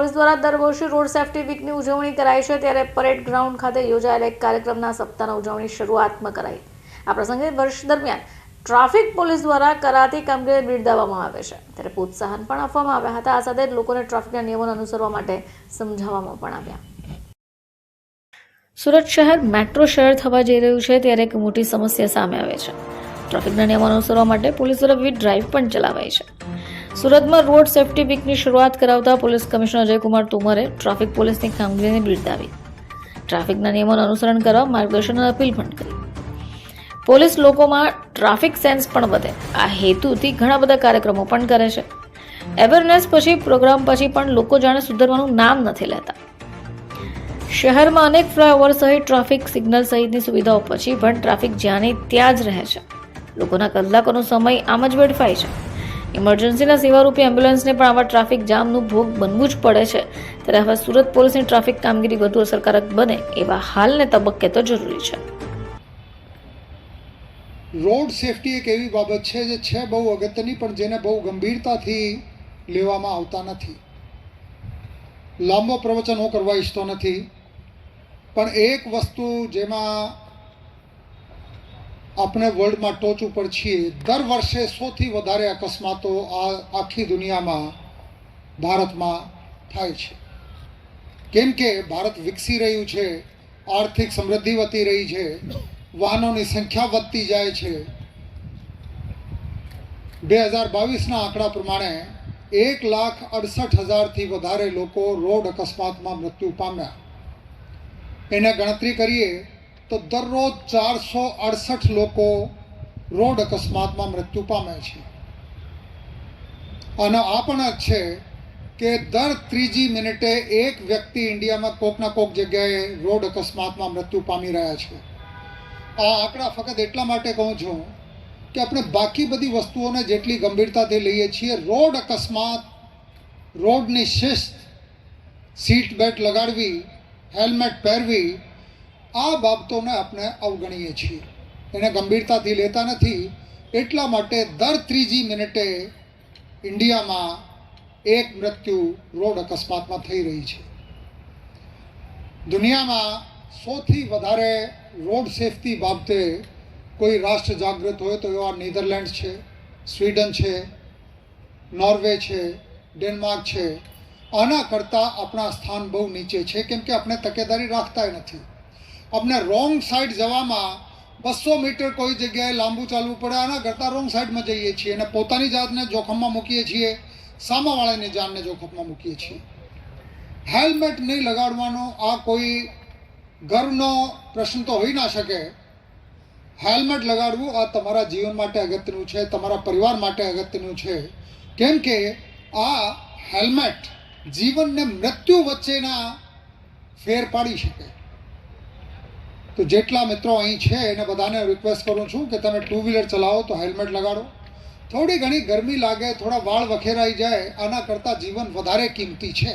Police દ્વારા દર વર્ષે રોડ સેફ્ટી વીકની ઉજવણી કરાય છે. ત્યારે પરેડ ગ્રાઉન્ડ ખાતે યોજાયેલા એક કાર્યક્રમના સપ્તાહના ઉજવણી શરૂઆતમાં કરાઈ. આ પ્રસંગે વર્ષ દરમિયાન ટ્રાફિક પોલીસ દ્વારા કરાતી કામગીરી બિરદાવવામાં આવે છે. ત્યારે પ્રોત્સાહન પણ આપવામાં આવ્યા હતા. આ સાથે લોકોને ટ્રાફિકના નિયમોને અનુસરવા માટે સમજાવવામાં પણ આવ્યા. સુરત શહેર મેટ્રો શહેર થવા જઈ રહ્યું છે. ત્યારે એક મોટી સમસ્યા સામે આવે છે. ટ્રાફિકના નિયમો અનુસરવા માટે પોલીસ દ્વારા વિવિધ ડ્રાઈવ પણ ચલાવાય છે. સુરતમાં રોડ સેફ્ટી વીકની શરૂઆત કરાવતા પોલીસ કમિશનર અજયકુમાર તોમરે ટ્રાફિક પોલીસની કામગીરીને બિરદાવી. ટ્રાફિકના નિયમોનું અનુસરણ કરવા માર્ગદર્શન અપીલ પણ કરી. પોલીસ લોકોમાં ટ્રાફિક સેન્સ પણ વધે. આ હેતુથી ઘણા બધા કાર્યક્રમો પણ કરે છે. અવેરનેસ પછી, પ્રોગ્રામ પછી પણ લોકો જાણે સુધરવાનું નામ નથી લેતા. શહેરમાં અનેક ફ્લાયઓવર સહિત ટ્રાફિક સિગ્નલ સહિતની સુવિધાઓ પછી પણ ટ્રાફિક જ્યાંની ત્યાં જ રહે છે. લોકોના કલાકોનો સમય આમ જ વેડફાય છે. ઇમરજન્સીના સેવારૂપી એમ્બ્યુલન્સને પણ આવા ટ્રાફિક જામનું ભોગ બનવું જ પડે છે. ત્યારે હવે સુરત પોલીસની ટ્રાફિક કામગીરી વધુ અસરકારક બને એવા હાલને તબક્કે તો જરૂરી છે. રોડ સેફટી એક એવી બાબત છે જે છે બહુ અગત્યની, પણ જેને બહુ ગંભીરતાથી લેવામાં આવતા નથી. લાંબો પ્રવચન હું કરવા ઈચ્છતો નથી. પણ એક વસ્તુ જેમાં આપણે વર્લ્ડમાં ટોચ ઉપર છીએ. દર વર્ષે સોથી વધારે અકસ્માતો આ આખી દુનિયામાં ભારતમાં થાય છે. કેમ કે ભારત વિકસી રહ્યું છે, આર્થિક સમૃદ્ધિ વધી રહી છે, વાહનોની સંખ્યા વધતી જાય છે. બે હજાર બાવીસના આંકડા પ્રમાણે એક લાખ અડસઠ હજારથી વધારે લોકો રોડ અકસ્માતમાં મૃત્યુ પામ્યા. એને ગણતરી કરીએ તો દરરોજ ચારસો અડસઠ લોકો રોડ અકસ્માતમાં મૃત્યુ પામે છે. અને આ પણ છે કે દર ત્રીજી મિનિટે એક વ્યક્તિ ઇન્ડિયામાં કોકના કોક જગ્યાએ રોડ અકસ્માતમાં મૃત્યુ પામી રહ્યા છે. આ આંકડા ફક્ત એટલા માટે કહું છું કે આપણે બાકી બધી વસ્તુઓને જેટલી ગંભીરતાથી લઈએ છીએ, રોડ અકસ્માત, રોડની શિસ્ત, સીટ બેલ્ટ લગાડવી, હેલ્મેટ પહેરવી આ બાબતોને આપણે અવગણીએ છીએ. એને ગંભીરતાથી લેતા નથી. એટલા માટે દર ત્રીજી મિનિટે ઇન્ડિયામાં એક મૃત્યુ રોડ અકસ્માતમાં થઈ રહી છે. દુનિયામાં સૌથી વધારે રોડ સેફટી બાબતે કોઈ રાષ્ટ્ર જાગૃત હોય તો એવા નેધરલેન્ડ છે, સ્વીડન છે, નોર્વે છે, ડેનમાર્ક છે. આના કરતાં આપણા સ્થાન બહુ નીચે છે. કેમ કે આપણે તકેદારી રાખતાય નથી. આપણે રોંગ સાઈડ જવામાં બસો મીટર કોઈ જગ્યાએ લાંબુ ચાલવું પડે, આના કરતાં રોંગ સાઈડમાં જઈએ છીએ અને પોતાની જાતને જોખમમાં મૂકીએ છીએ, સામાવાળાની જાનને જોખમમાં મૂકીએ છીએ. હેલ્મેટ નહીં લગાડવાનો આ કોઈ ગર્વનો પ્રશ્ન તો હોઈ ના શકે. હેલ્મેટ લગાડવું આ તમારા જીવન માટે અગત્યનું છે, તમારા પરિવાર માટે અગત્યનું છે. કેમ કે આ હેલ્મેટ જીવનને મૃત્યુ વચ્ચેના ફેર પાડી શકે. તો જેટલા મિત્રો અહીં છે, એને બધાને રિક્વેસ્ટ કરું છું કે તમે ટુ વ્હીલર ચલાવો તો હેલ્મેટ લગાડો. થોડી ઘણી ગરમી લાગે, થોડા વાળ વખેરાઈ જાય, આના કરતાં જીવન વધારે કિંમતી છે.